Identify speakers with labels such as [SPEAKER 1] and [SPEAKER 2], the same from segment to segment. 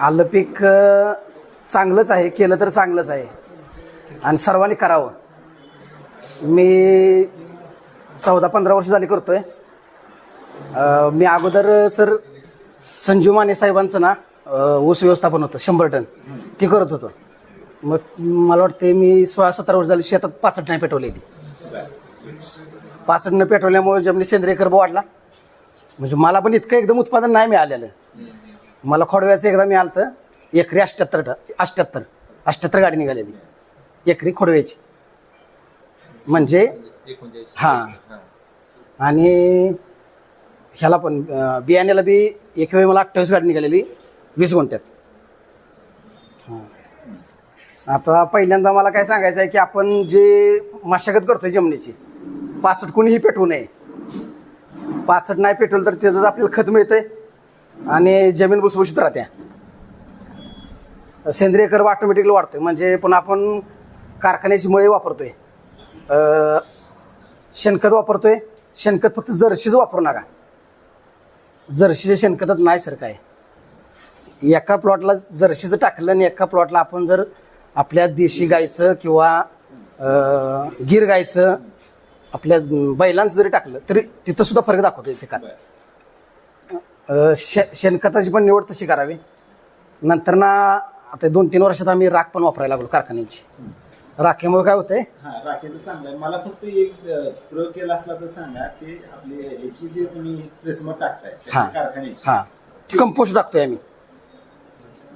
[SPEAKER 1] आलं पीक चांगलंच आहे केलं तर चांगलंच आहे. आणि सर्वांनी करावं. मी चौदा पंधरा वर्ष झाली करतोय. मी अगोदर सर संजीव माने साहेबांचं ना ऊस व्यवस्थापन होतं शंभर टन. ते करत होतो. मग मला वाटते मी सोळा सतरा वर्ष झाली शेतात पाचट नाही पेटवलेली. पाचट न पेटवल्यामुळे जमिनी सेंद्रिय कर्ब वाढला. म्हणजे मला पण इतकं एकदम उत्पादन नाही मिळालेलं. मला खोडव्याचं एकदा मिळालं तर एकरी अष्ट्याहत्तर ट- अठ्ठ्याहत्तर अष्ट्याहत्तर गाडी निघालेली. एकरी खोडव्याची. म्हणजे हां. आणि ह्याला पण बियाण्याला बी एक वेळी मला अठ्ठावीस गाडी निघालेली वीस गुंठ्यात. हां. आता पहिल्यांदा मला काय सांगायचं आहे की आपण जे मशागत करतोय जमिनीची पाचट कोणीही पेटवू नये. पाचट नाही पेटवलं तर त्याचं आपल्याला खत मिळतंय. आणि जमीन भुसभुशीत राहते सेंद्रिय कर्ब ऑटोमॅटिकली वाढतोय. म्हणजे पण आपण कारखान्याची मळे वापरतोय. शेणखत वापरतोय. शेणखत फक्त जर्शीच वापरू नका. जर्शीच्या शेणखतात नाही सर काय. एका प्लॉटला जर्शीचं टाकलं आणि एका प्लॉटला आपण जर आपल्या देशी गायचं किंवा गीर गायचं आपल्या बैलांचं जरी टाकलं तरी तिथं सुद्धा फरक दाखवतो पिकात. शे शेणखताची पण निवड तशी करावी. नंतर ना आता दोन तीन वर्षात आम्ही राख पण वापरायला लागलो कारखान्याची. राखेमुळे काय होतंय?
[SPEAKER 2] हा राखेचं चांगलं आहे. मला फक्त एक अ, प्रयोग केला असला तर सांगा ते आपले याची जे तुम्ही प्रेसमट टाकताय
[SPEAKER 1] हा
[SPEAKER 2] कारखान्याची.
[SPEAKER 1] हा. कंपोस्ट टाकतोय आम्ही.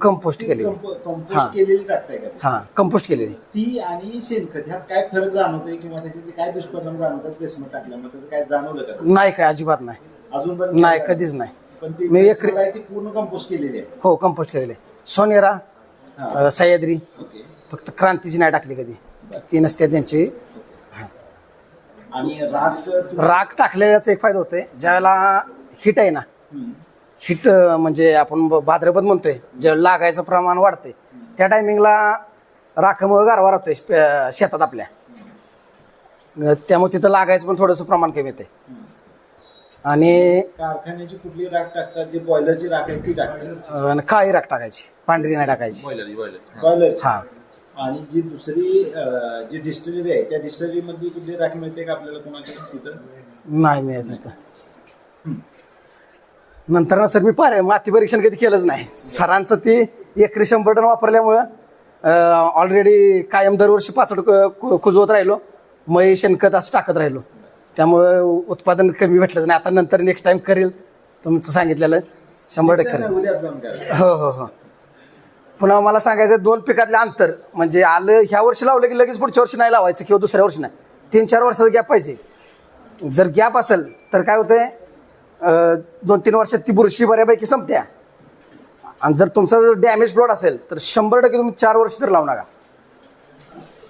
[SPEAKER 1] कंपोस्ट केलेली. हा.
[SPEAKER 2] कंपोस्ट केलेली टाकताय का
[SPEAKER 1] हा कंपोस्ट केलेली.
[SPEAKER 2] ती आणि शेणखत ह्यात काय फरक जाणवतोय किंवा त्याचे काय दुष्परिणाम जाणवतात प्रेसमट टाकल्यामुळे? त्याचं काय जाणवलं का?
[SPEAKER 1] नाही काय अजिबात नाही.
[SPEAKER 2] अजून
[SPEAKER 1] नाही कधीच नाही.
[SPEAKER 2] पण ती
[SPEAKER 1] मी एक-
[SPEAKER 2] आहे ती पूर्ण कंपोस्ट केलेली आहे.
[SPEAKER 1] हो कंपोस्ट केलेले सोनेरा. अं, सह्याद्री
[SPEAKER 2] ओके.
[SPEAKER 1] फक्त क्रांतीची नाही टाकली कधी. ती नसते त्यांची.
[SPEAKER 2] आणि राख तुम्ही-
[SPEAKER 1] राख टाकलेल्याचा एक फायदा होतोय ज्यावेळेला हिट आहे ना.
[SPEAKER 2] हम्म.
[SPEAKER 1] हिट म्हणजे आपण ब- भाद्रपद म्हणतोय जे लागायचं प्रमाण वाढतंय. त्या टायमिंगला राखामुळे गारवा राहतोय स्प- शेतात आपल्या. अं, त्यामुळे तिथं लागायचं पण थोडंसं प्रमाण कमी येते आणि
[SPEAKER 2] कारखान्याची कुठली राख टाकतात? जी बॉयलरची राख आहे ती टाकतात.
[SPEAKER 1] अं, काळी राख टाकायची. पांढरी नाही टाकायची.
[SPEAKER 3] बॉयलर बॉयलर
[SPEAKER 2] बॉयलरची
[SPEAKER 1] हा.
[SPEAKER 2] आणि जी दुसरी अं, जी डिस्टलरी आहे त्या डिस्टलरी मध्ये कुठली राख मिळते का आपल्याला कोणाच्या तिथं?
[SPEAKER 1] नाही मिळत आता नंतर ना सर मी पारे माती परीक्षण कधी केलंच नाही. सरांचं ती एकरी शंभर टन वापरल्यामुळं ऑलरेडी कायम दरवर्षी पाचट कुजवत राहिलो. मय शेणखत असं टाकत राहिलो. त्यामुळं उत्पादन कमी भेटलंच नाही. आता नंतर नेक्स्ट टाइम करेल तुमचं सांगितलेलं. शंभर टक्के करेल. हो हो हो. पुन्हा मला सांगायचं दोन पिकातले अंतर म्हणजे आलं ह्या वर्षी लावलं की लगेच पुढच्या वर्षी नाही लावायचं किंवा दुसऱ्या वर्षी नाही. तीन चार वर्षाचा गॅप पाहिजे. जर गॅप असेल तर काय होतंय दोन तीन वर्षात ती बुरशी बऱ्यापैकी संपत्या. आणि जर तुमचा जर डॅमेज प्लॉट असेल तर शंभर टक्के तुम्ही चार वर्ष तर लावू नका.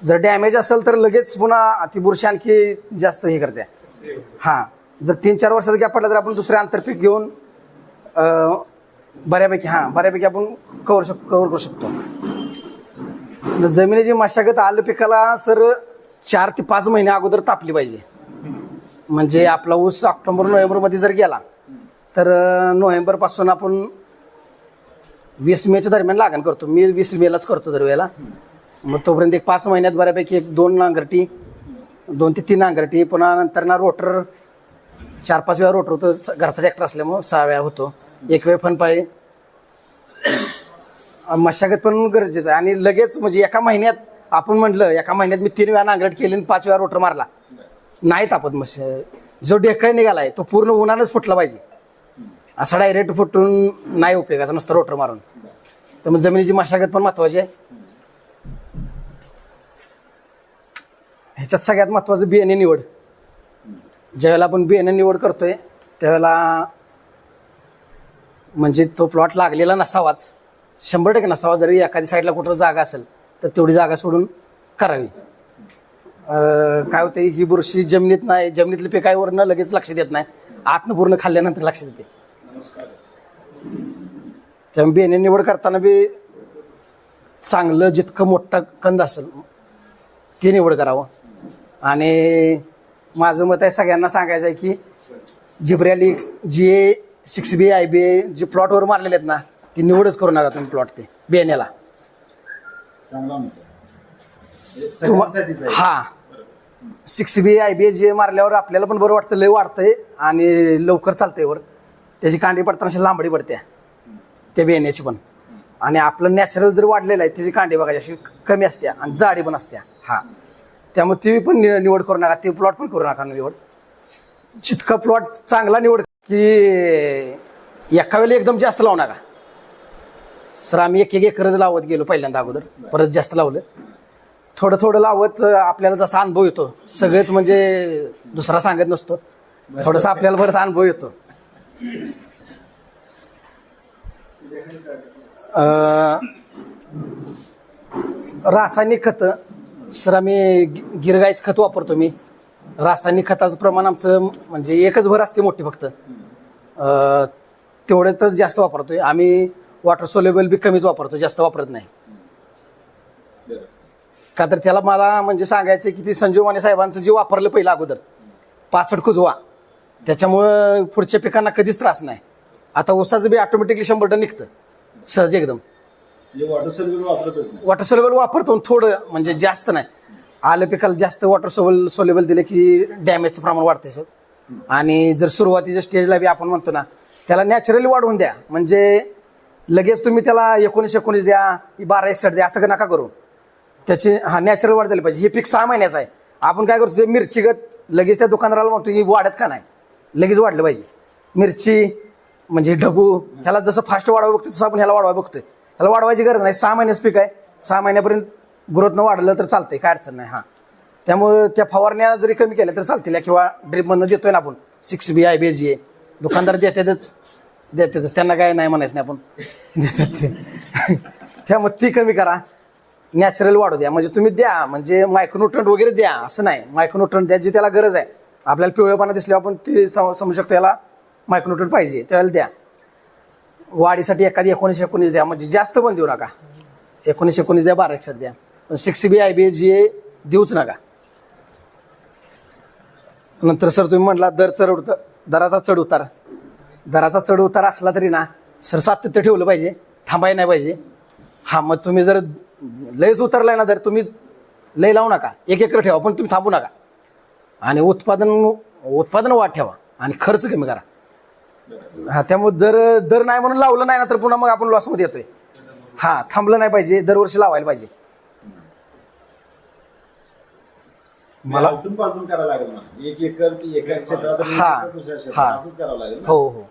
[SPEAKER 1] जर डॅमेज असेल तर लगेच पुन्हा ती बुरशी आणखी जास्त हे करते. हां. जर तीन चार वर्षाचा गॅप पडला तर आपण दुसरे आंतरपीक घेऊन बऱ्यापैकी हां बऱ्यापैकी आपण कवर शक कवर करू शकतो. जमिनीची मशागत आलं पिकाला सर चार ते पाच महिने अगोदर तापली पाहिजे. म्हणजे आपला ऊस ऑक्टोबर नोव्हेंबरमध्ये जर गेला तर नोव्हेंबरपासून आपण वीस मेच्या दरम्यान लागण करतो. मी वीस मेलाच करतो दरवेळेला. मग तोपर्यंत एक पाच महिन्यात बऱ्यापैकी एक दोन नांगरटी दोन ते तीन नांगरटी पुन्हा नंतर ना रोटर चार पाच वेळा रोटर होतं स- घरचा ट्रॅक्टर असल्यामुळं सहा वेळा होतो. एक वेळ फनपाळी मशागत पण गरजेचं आहे. आणि लगेच म्हणजे एका महिन्यात आपण म्हटलं एका महिन्यात मी तीन वेळा नांगरट केली आणि पाच वेळा रोटर मारला. नाही तापत मश जो डेकाय निघालाय तो पूर्ण उन्हानंच फुटला पाहिजे. असा डायरेक्ट फुटून नाही उपयोगाचा नुसतं रोटर मारून. त्यामुळे जमिनीची मशागत पण महत्वाची आहे. ह्याच्यात सगळ्यात महत्त्वाचं बियाणे निवड. ज्यावेळेला आपण बियाणे निवड करतोय त्यावेळेला म्हणजे तो प्लॉट लागलेला नसावाच. शंभर टक्के नसावा. जरी एखादी साईडला कुठं जागा असेल तर तेवढी जागा सोडून करावी. काय होते ही बुरशी जमिनीत नाही जमिनीतल्या न लगेच लक्ष देत नाही. आतनं पूर्ण खाल्ल्यानंतर लक्ष देते त्यामुळे बियाणे निवड करताना बी चांगलं जितकं मोठं कंद असेल ते निवड करावं. आणि माझं मत आहे सगळ्यांना सांगायचं आहे की जिब्रॅलिक्स जी ए सिक्स बी आय बी ए जे प्लॉटवर मारलेले आहेत ना ती निवडच करू नका तुम्ही प्लॉट ते
[SPEAKER 2] म्हणतो म्हणजे
[SPEAKER 1] हा. सिक्स बी आय बी जे मारल्यावर आपल्याला पण बरं वाटतं लय वाढतंय आणि लवकर चालतंय वर. त्याची कांडी पडताना अशी लांबडी पडते त्या बियाण्याची पण. आणि आपलं नॅचरल जर वाढलेलं आहे त्याची कांडी बघायची अशी कमी असते आणि जाडी पण असते हा. त्यामुळे ती पण नि- निवड करू नका ते प्लॉट पण करू नका निवड. जितका प्लॉट चांगला निवड की एका वेळेला एकदम जास्त लावू नका. सर आम्ही एक एक एकरच लावत गेलो पहिल्यांदा अगोदर परत जास्त लावलं. थोडं थोडं लावत आपल्याला जसा अनुभव येतो सगळेच म्हणजे दुसरा सांगत नसतो. थोडासा आपल्याला परत अनुभव येतो. रासायनिक खतं सर आम्ही गि- गिरगाईच खत वापरतो मी. रासायनिक खताचं प्रमाण आमचं म्हणजे एकच भर असते मोठी फक्त. अं, तेवढ्यातच जास्त वापरतोय. आम्ही वॉटर सोलेबल बी कमीच वापरतो जास्त वापरत नाही.
[SPEAKER 2] बरं.
[SPEAKER 1] का तर त्याला मला म्हणजे सांगायचं की ते संजीव माने साहेबांचं जे वापरलं पहिलं अगोदर पाचट कुजवा त्याच्यामुळं पुढच्या पिकांना कधीच त्रास नाही. आता ऊसाचं बी ऑटोमॅटिकली शंभर टन निघतं सहज एकदम.
[SPEAKER 2] म्हणजे वॉटर सर्व्हिस वापरतच नाही.
[SPEAKER 1] वॉटर सोलेबल वापरतो थोडं म्हणजे जास्त नाही. आलं पिकाला जास्त वॉटर सोबल सोलेबल दिले की डॅमेजचं प्रमाण वाढतंय सर. आणि जर सुरुवातीच्या स्टेजला बी आपण म्हणतो ना त्याला नॅचरली वाढवून द्या. म्हणजे लगेच तुम्ही त्याला एकोणीस एकोणीस द्या बारा एकसठ द्या असं नका करू. त्याची हा नॅचरल वाढ झाली पाहिजे. हे पीक सहा महिन्याचं आहे. आपण काय करतो ते मिरचीगत लगेच त्या दुकानदाराला म्हणतो की वाढत का नाही? लगेच वाढलं पाहिजे. मिरची म्हणजे ढबू ह्याला जसं फास्ट वाढवा बघतो तसं आपण ह्याला वाढवा बघतोय. त्याला वाढवायची गरज नाही. सहा महिन्याचं पीक आहे. सहा महिन्यापर्यंत ग्रोथनं वाढलं तर चालतंय. काय अडचण नाही हां. त्यामुळं त्या फवारण्या जरी कमी केल्या तर चालतील. किंवा ड्रिपमधनं देतोय ना आपण. सिक्स बी आय बी जी ए दुकानदार देतातच. देतातच. त्यांना काय नाही म्हणायचं नाही आपण. देतात ते. त्यामुळे ती कमी करा. नॅचरल वाढू द्या. म्हणजे तुम्ही द्या. म्हणजे मायक्रोन्युट्रंट वगैरे द्या. असं नाही. मायक्रोन्युट्रंट द्या जी त्याला गरज आहे. आपल्याला पिवळेपणा दिसल्यावर आपण ते सम- समजू शकतो. याला मायक्रोन्युट्रंट पाहिजे. त्यावेळेला द्या. वाढीसाठी एखादी एकोणीसशे एकोणीस द्या. म्हणजे जास्त पण देऊ नका. एकोणीस एकोणीस द्या बारा एकशे द्या. पण सिक्स बी आय बी जी ए देऊच नका. नंतर सर तुम्ही म्हटला दर चढ उतर दराचा चढ उतार. दराचा चढ उतार असला तरी ना सर सातत्य ठेवलं पाहिजे. थांबाय नाही पाहिजे. हां मग तुम्ही जर लयच उतरलाय ना तर तुम्ही लय लावू नका. एक एकर ठेवा पण तुम्ही थांबू नका. आणि उत्पादन उत्पादन वाढ ठेवा. आणि खर्च कमी करा. हा त्यामुळे दर दर नाही म्हणून लावलं नाही ना तर पुन्हा मग आपण लॉसमध्ये येतोय. हा थांबलं नाही पाहिजे दरवर्षी लावायला पाहिजे.
[SPEAKER 2] मला उलटून पालटून करायला लागेल मला. एक एकर की एका क्षेत्रात
[SPEAKER 1] हा,
[SPEAKER 2] एकर दुसऱ्या
[SPEAKER 1] हा.
[SPEAKER 2] क्षेत्रात असंच करावं लागेल ना?
[SPEAKER 1] हो हो.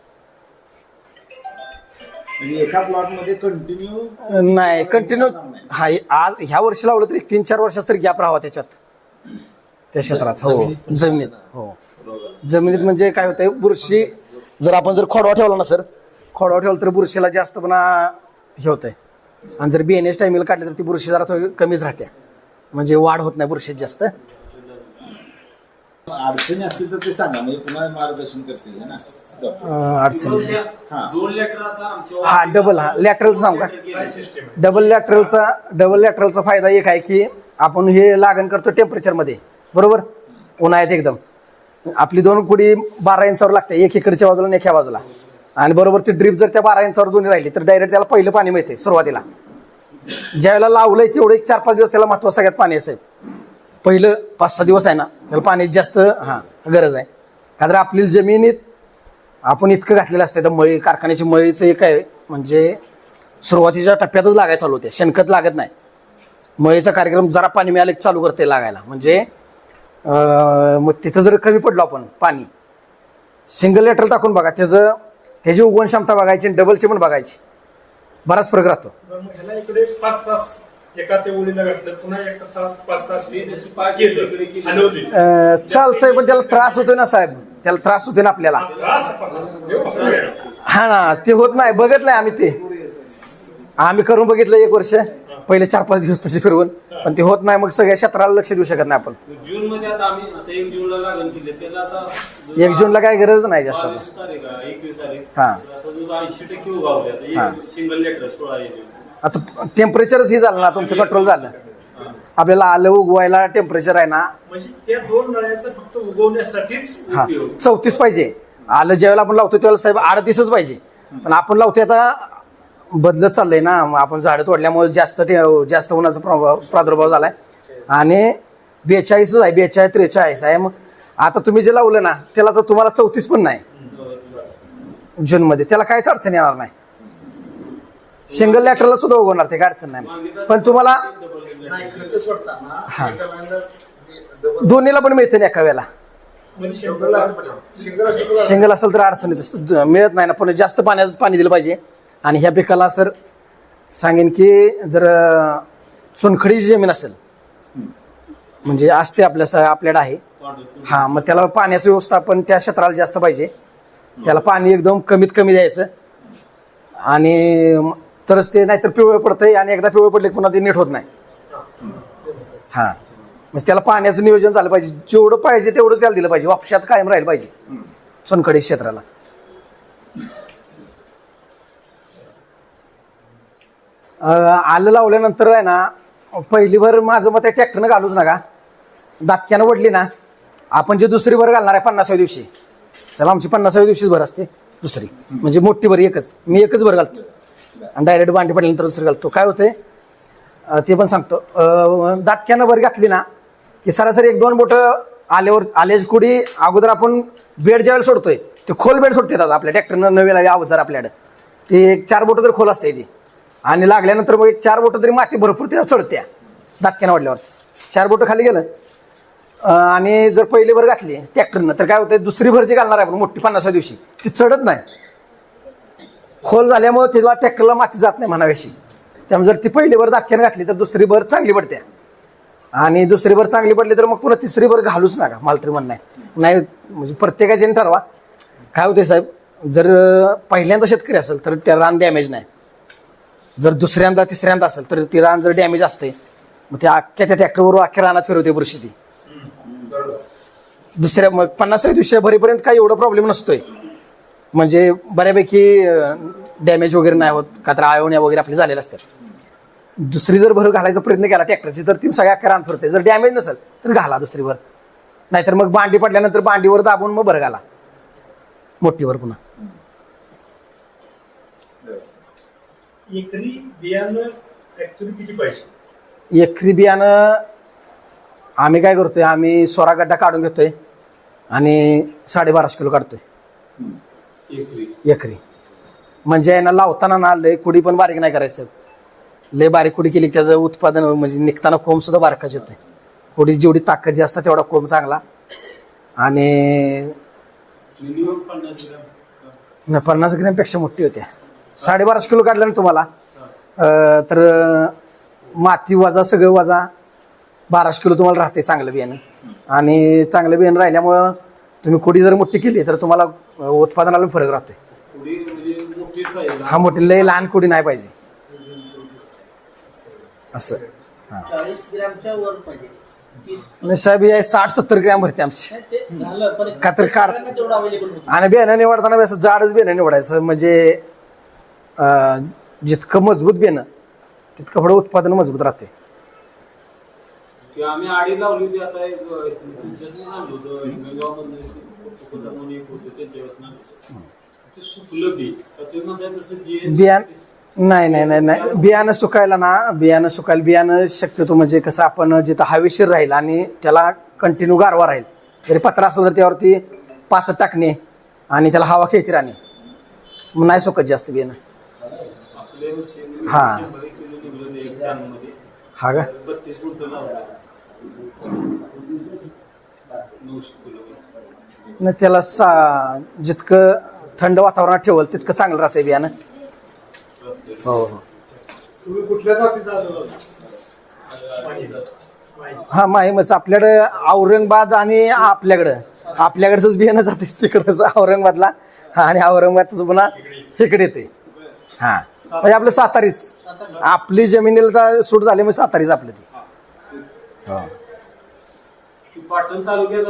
[SPEAKER 2] म्हणजे एका प्लॉटमध्ये कंटिन्यू
[SPEAKER 1] नाही. कंटिन्यू हा आज ह्या वर्षी लावलं तरी तीन चार वर्षाचा तरी गॅप राहावा त्याच्यात. त्या क्षेत्रात हो. जमिनीत हो. जमिनीत म्हणजे काय होतंय बुरशी जर आपण जर खोडवा ठेवला ना सर? खोडवा ठेवला तर बुरशीला जास्तपणा हे होतंय. आणि जर बिएनएस टायमिंगला काढले तर ती बुरशी जरा थोडी कमीच राहते. म्हणजे वाढ होत नाही बुरशीत जास्त.
[SPEAKER 2] अडचणी असतील तर ते सांगा म्हणजे पुन्हा मार्गदर्शन करतील है ना?
[SPEAKER 1] अडचणी.
[SPEAKER 2] हा.
[SPEAKER 3] दोन लेटर आता आमच्या
[SPEAKER 1] हा डबल हा. लॅटरलचं सांगू का? डबल लॅटरलचा डबल लॅटरलचा फायदा एक आहे की आपण हे लागण करतो टेम्परेचरमध्ये बरोबर? उन्हाळ्यात एकदम. आपली दोन कुडी बारा इंचावर लागते. एक इकडच्या बाजूला आणि एक ह्या बाजूला. आणि बरोबर ती ड्रीप जर त्या बारा इंचावर दोन्ही राहिली तर डायरेक्ट त्याला पहिलं पाणी मिळते सुरुवातीला. ज्यावेळेला लावलंय तेवढं एक चार पाच दिवस त्याला महत्त्व सगळ्यात पाणी असेल पहिलं पाच सहा दिवस आहे ना त्याला पाण्याची जास्त हां गरज आहे. का तर आपली जमिनीत आपण इतकं घातलेलं असतं तर मळी कारखान्याची मळीचं एक आहे म्हणजे सुरुवातीच्या टप्प्यातच लागायला चालू होते. शेणखत लागत नाही. मळीचा कार्यक्रम जरा पाणी मिळालं चालू करते लागायला. म्हणजे मग तिथं जर कमी पडलो आपण पाणी. सिंगल लेटर टाकून बघा त्याचं त्याची उगवण क्षमता बघायची आणि डबलची पण बघायची. बराच फरक राहतो.
[SPEAKER 4] ह्याला इकडे पाच तास एका ते ओळीला घातलं पुन्हा एक तास पाच तास
[SPEAKER 3] ते जशी पाच इकडे
[SPEAKER 4] केलं.
[SPEAKER 3] केली.
[SPEAKER 4] हलवली
[SPEAKER 1] अं, चालतंय पण त्याला त्रास होतोय ना साहेब. त्याला त्रास होतोय ना आपल्याला. हा ना ते होत नाही बघत नाही आम्ही ते. आम्ही करून बघितलं एक वर्ष. पहिले चार पाच दिवस तसे फिरवून पण ते होत नाही मग सगळ्या क्षेत्राला लक्ष देऊ शकत नाही आपण.
[SPEAKER 3] जून मध्ये आता आम्ही आता एक जूनला लागण केली त्याला आता
[SPEAKER 1] एक जूनला काय गरज नाही जास्त. हा.
[SPEAKER 3] ऐंशी टक्के उगावले
[SPEAKER 1] हा.
[SPEAKER 3] आता सिंगल लेटर सोळा
[SPEAKER 1] आता टेम्परेचरच हे झालं ना तुमचं कंट्रोल झालं. आपल्याला आलं उगवायला टेम्परेचर आहे ना.
[SPEAKER 4] म्हणजे त्या दोन नळ्याचं फक्त उगवण्यासाठीच
[SPEAKER 1] हा. चौतीस पाहिजे. आलं ज्यावेळेला आपण लावतो त्यावेळेला साहेब अडतीसच पाहिजे. पण आपण लावतो आता बदलत चाललंय ना. आपण झाडं तोडल्यामुळे जास्त जास्त उन्हाचा प्रभाव प्रादुर्भाव झालाय. आणि बेचाळीसच आहे बेचाळीस त्रेचाळीस आहे. मग आता तुम्ही जे लावलं ना त्याला तर तुम्हाला चौतीस पण नाही. जूनमध्ये. त्याला काहीच अडचण येणार नाही. सिंगल लॅटरला सुद्धा उगवणार ते काय अडचण नाही. पण तुम्हाला दोन्हीला पण मिळते ना एका वेळेला.
[SPEAKER 5] सिंगल असेल तर
[SPEAKER 1] अडचण मिळत नाही ना. पण जास्त पाण्याचं पाणी दिलं पाहिजे. आणि ह्या पिकाला सर सांगेन की जर सोनखडीची जमीन असेल म्हणजे असते आपल्या स- आपल्याकडे आहे हा मग त्याला पाण्याचं व्यवस्थापन त्या क्षेत्राला जास्त पाहिजे. त्याला पाणी एकदम कमीत कमी द्यायचं. आणि म- तरच ते नाहीतर पिवळं पडतंय आणि एकदा पिवळं पडले की पुन्हा ते नीट होत नाही. हा. म्हणजे त्याला पाण्याचं नियोजन झालं पाहिजे. जेवढं पाहिजे तेवढंच त्याला दिलं पाहिजे. वापशात कायम राहिलं पाहिजे. सोनखडी क्षेत्राला. आलं लावल्यानंतर आहे ना पहिली भर माझं मत आहे ट्रॅक्टरनं घालूच नका. दातक्यानं वडली ना आपण जे दुसरी भर घालणार आहे पन्नासाव्या दिवशी. साहेब आमची पन्नासाव्या दिवशीच भर असते दुसरी. म्हणजे मोठी भर एकच. मी एकच भर घालतो. आणि डायरेक्ट बांडी पडल्यानंतर दुसरी घालतो. काय होते ते पण सांगतो. दातक्यानं भर घातली ना की सरासरी एक दोन बोटं आल्यावर आल्याची कुडी अगोदर आपण बेड ज्यावेळेला सोडतोय ते खोल बेड सोडते येतात आपल्या ट्रॅक्टरनं नवीन आले अवजार आपल्याकडे. ते एक चार बोटं तर खोल असते ती. आणि लागल्यानंतर मग एक चार बोटं तरी माती भरपूर त्या चढत्या. दातक्यानं वाढल्यावर. चार बोटं खाली गेलं. आणि जर पहिली भर घातली ट्रॅक्टरनं तर काय होतं दुसरी भर जी घालणार आहे आपण मोठी पन्नासा दिवशी ती चढत नाही. खोल झाल्यामुळे तिला ट्रॅक्टरला माती जात नाही म्हणावीशी. त्यामुळे जर ती पहिली भर दाटक्यानं घातली तर दुसरी भर चांगली पडते आणि दुसरी भर चांगली पडली तर मग पुन्हा तिसरी भर घालूच नका मला तरी म्हणणं आहे. नाही म्हणजे प्रत्येकाचे ठरवा. काय होते साहेब जर पहिल्यांदा शेतकरी असेल तर त्या रान डॅमेज नाही. जर दुसऱ्यांदा तिसऱ्यांदा असेल तर ती रान जर डॅमेज असते मग ते अख्ख्या त्या ट्रॅक्टरवर अख्ख्या रानात फिरवते बुरशी ती. दुसऱ्या मग पन्नासाव्या दिवशी भरेपर्यंत काही एवढा प्रॉब्लेम नसतोय. म्हणजे बऱ्यापैकी डॅमेज वगैरे नाही होत का तर आयोण्या वगैरे आपले झालेल्या असतात. दुसरी जर भर घालायचा प्रयत्न केला ट्रॅक्टरची तर ती सगळ्या अख्ख्या रान फिरते. जर डॅमेज नसेल तर घाला दुसरी भर नाहीतर मग बांडी पडल्यानंतर बांडीवर दाबून मग भर घाला. मोठीवर पुन्हा.
[SPEAKER 4] एकरी बियाणं ऍक्च्युली किती पाहिजे?
[SPEAKER 1] एकरी बियाणं आम्ही काय करतोय आम्ही सोळा गड्डा काढून घेतोय आणि साडेबाराशे किलो काढतोय.
[SPEAKER 3] एकरी.
[SPEAKER 1] एकरी. म्हणजे आहे ना लावताना ना लय कुडी पण बारीक नाही करायचं. लय बारीक कुडी केली त्याचं उत्पादन म्हणजे निघताना कोंब सुद्धा बारकाच होते कुडी जेवढी ताकद जास्त तेवढा कोंब चांगला. आणि
[SPEAKER 3] पन्नास
[SPEAKER 1] ग्रॅमपेक्षा मोठी होते. साडेबाराशे किलो काढलं ना तुम्हाला? अं, तर माती वजा सगळं वजा बाराशे किलो तुम्हाला राहते चांगलं बियाणं. आणि चांगलं बियाणं राहिल्यामुळं तुम्ही कुडी जर मोठी केली तर तुम्हाला अं, उत्पादनाला फरक राहतोय.
[SPEAKER 3] पुढे म्हणजे मोठीच पाहिजे
[SPEAKER 1] हा मोठी लय लहान कुडी नाही पाहिजे. असं. हा.
[SPEAKER 6] चाळीस ग्रॅमच्या वर पाहिजे. तीस
[SPEAKER 1] आणि साहेब हे साठ सत्तर ग्रॅम भरते आमची.
[SPEAKER 6] नाही, ते झालं पण
[SPEAKER 1] का तर काढ-
[SPEAKER 6] सगळ्यांना तेवढं अवेलेबल होतं?
[SPEAKER 1] आणि बियाणं निवडताना असं जाडच बियाणं निवडायचं. म्हणजे अं, जितकं मजबूत बियाणं तितकं पुढं उत्पादन मजबूत राहते.
[SPEAKER 3] की आम्ही आडी लावली होती आता एक तुमच्यातून आणलं होतं हिंगणगावमधनं एक म्हणून एक होतं त्यांच्यावर ते सुकलं बी. त्याच्यामध्ये तसं जे
[SPEAKER 1] बियाण नाही नाही नाही नाही. बियाणं सुकायला ना बियाणं सुकायला बियाणं शक्यतो म्हणजे कसं आपण जिथं हवेशीर राहील आणि त्याला कंटिन्यू गारवा राहील. जरी पत्रा असलं तर त्यावरती पाचट टाकणे आणि त्याला हवा खेळती राहणे. मग नाही सुकत जास्त बियाणं. हा. हा का? नाही त्याला सा जितकं थंड वातावरणात ठेवल तितकं चांगलं राहतंय बियाणं. हो हो. हा माहीमच. आपल्याकडं औरंगाबाद आणि आपल्याकडं. आपल्याकडचंच बियाणं जाते तिकडंच. औरंगाबादला. हा आणि औरंगाबादचं पुन्हा इकडे येते हां. म्हणजे आपलं सातारीच. आपली जमिनीला सूट झाली म्हणजे सातारीच आपलं ती. हो.
[SPEAKER 3] पाटण तालुक्यात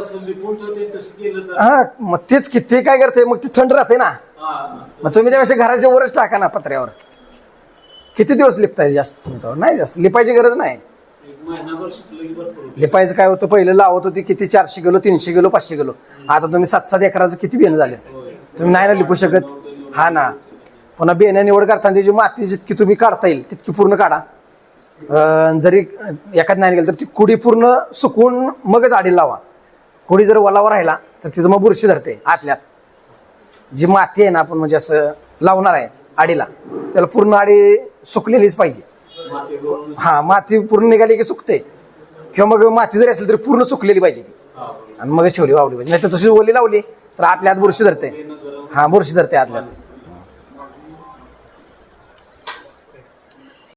[SPEAKER 1] हा मग तेच किती काय करते मग ती थंड राहते ना.
[SPEAKER 3] हा
[SPEAKER 1] मग तुम्ही त्यापेक्षा घराच्या वरच टाका ना पत्र्यावर. किती दिवस लिपताय जास्त तुम्ही त्यावर नाही जास्त लिपायची गरज नाही. लिपायचं काय होतं पहिलं लावत होती किती चारशे किलो तीनशे किलो पाचशे किलो. आता तुम्ही सात सात एकराचं किती बियाणं झाले? तुम्ही नाही ना लिपू शकत. हा ना. पुन्हा बेण्या निवड करताना त्याची माती जितकी तुम्ही काढता येईल तितकी पूर्ण काढा. अं, जरी एखाद नाही गेलं तर ती कुडी पूर्ण सुकून मगच आडी लावा. कुडी जर वलावर राहिला तर तिथं मग बुरशी धरते आतल्यात. जी माती आहे ना आपण म्हणजे असं लावणार आहे आडीला त्याला पूर्ण आडी सुकलेलीच पाहिजे. हा माती पूर्ण निघाली की सुकते. किंवा मग माती जरी असेल तरी पूर्ण सुकलेली पाहिजे ती. आणि मग ठेवली वावली पाहिजे. नाही तर तशी ओली लावली तर आतल्या आत बुरशी धरते. हा बुरशी धरते आतल्यात.